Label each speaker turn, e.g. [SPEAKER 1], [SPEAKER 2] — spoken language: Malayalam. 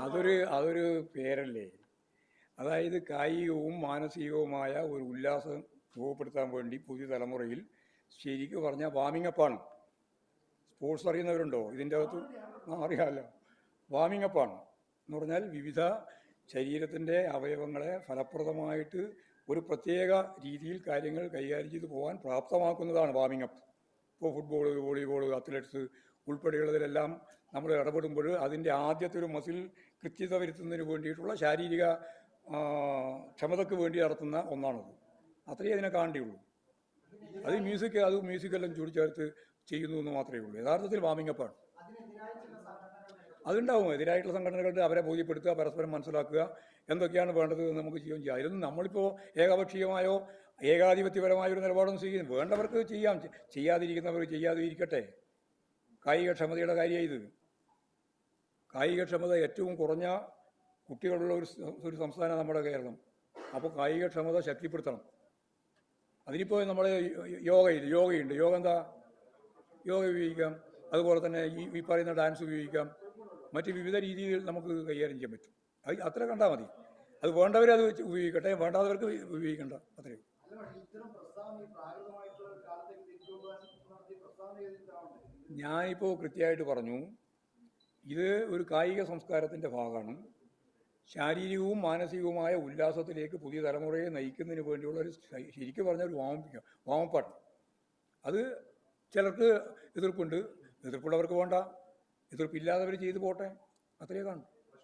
[SPEAKER 1] അതൊരു അതൊരു പേരല്ലേ? അതായത് കായികവും മാനസികവുമായ ഒരു ഉല്ലാസം രൂപപ്പെടുത്താൻ വേണ്ടി പുതിയ തലമുറയിൽ ശരിക്കും പറഞ്ഞാൽ വാമിംഗ് അപ്പാണ് സ്പോർട്സ് അറിയുന്നവരുണ്ടോ? ഇതിന്റെ അകത്ത് അറിയാമല്ലോ വാമിംഗ് അപ്പാണ് എന്ന് പറഞ്ഞാൽ വിവിധ ശരീരത്തിന്റെ അവയവങ്ങളെ ഫലപ്രദമായിട്ട് ഒരു പ്രത്യേക രീതിയിൽ കാര്യങ്ങൾ കൈകാര്യം ചെയ്തു പോകാൻ പ്രാപ്തമാക്കുന്നതാണ് വാമിംഗ് അപ്പ് ഇപ്പോൾ ഫുട്ബോൾ വോളിബോൾ അത്ലറ്റ്സ് ഉൾപ്പെടെയുള്ളതിലെല്ലാം നമ്മൾ ഇടപെടുമ്പോൾ അതിന്റെ ആദ്യത്തെ ഒരു മസിൽ കൃത്യത വരുത്തുന്നതിന് വേണ്ടിയിട്ടുള്ള ശാരീരിക ക്ഷമതയ്ക്ക് വേണ്ടി നടത്തുന്ന ഒന്നാണത്. അത്രയേ അതിനെ കാണേണ്ടിയുള്ളൂ അത് മ്യൂസിക് അത് മ്യൂസിക്കെല്ലാം ചൂടിച്ചേർത്ത് ചെയ്യുന്നു എന്ന് മാത്രമേ ഉള്ളൂ. യഥാർത്ഥത്തിൽ വാമിംഗ് അപ്പാണ് അതുണ്ടാവും. എതിരായിട്ടുള്ള സംഘടനകളുടെ അവരെ ബോധ്യപ്പെടുത്തുക പരസ്പരം മനസ്സിലാക്കുക എന്തൊക്കെയാണ് വേണ്ടത് എന്ന് നമുക്ക് ചെയ്യുകയും ചെയ്യാം. അതിലൊന്നും നമ്മളിപ്പോൾ ഏകപക്ഷീയമായോ ഏകാധിപത്യപരമായ ഒരു നിലപാടൊന്നും ചെയ്യുന്നു വേണ്ടവർക്ക് ചെയ്യാം. ചെയ്യാതിരിക്കുന്നവർ ചെയ്യാതെ ഇരിക്കട്ടെ കായികക്ഷമതയുടെ കാര്യമാണ് ഇത്. കായികക്ഷമത ഏറ്റവും കുറഞ്ഞ കുട്ടികളുള്ള ഒരു ഒരു സംസ്ഥാനം നമ്മുടെ കേരളം. അപ്പോൾ കായികക്ഷമത ശക്തിപ്പെടുത്തണം. അതിനിപ്പോൾ നമ്മൾ യോഗയിൽ യോഗയുണ്ട്. യോഗ എന്താ? യോഗ ഉപയോഗിക്കാം. അതുപോലെ തന്നെ ഈ ഈ പറയുന്ന ഡാൻസ് ഉപയോഗിക്കാം. മറ്റ് വിവിധ രീതിയിൽ നമുക്ക് കൈകാര്യം ചെയ്യാൻ പറ്റും. അത് അത്ര കണ്ടാൽ മതി. അത് വെച്ച് ഉപയോഗിക്കട്ടെ. വേണ്ടാത്തവർക്ക് ഉപയോഗിക്കണ്ട. അത്രയേ ഉള്ളൂ. ഞാനിപ്പോൾ കൃത്യമായിട്ട് പറഞ്ഞു ഇത് ഒരു കായിക സംസ്കാരത്തിന്റെ ഭാഗമാണ്. ശാരീരികവും മാനസികവുമായ ഉല്ലാസത്തിലേക്ക് പുതിയ തലമുറയെ നയിക്കുന്നതിന് വേണ്ടിയുള്ള ഒരു ശരിക്കും പറഞ്ഞ ഒരു വാമിപ്പിക്കുക വാമപ്പാട്ട്. അത് ചിലർക്ക് എതിർപ്പുണ്ട് എതിർപ്പുള്ളവർക്ക് വേണ്ട എതിർപ്പില്ലാത്തവർ ചെയ്തു പോട്ടെ അത്രയേ കാണും.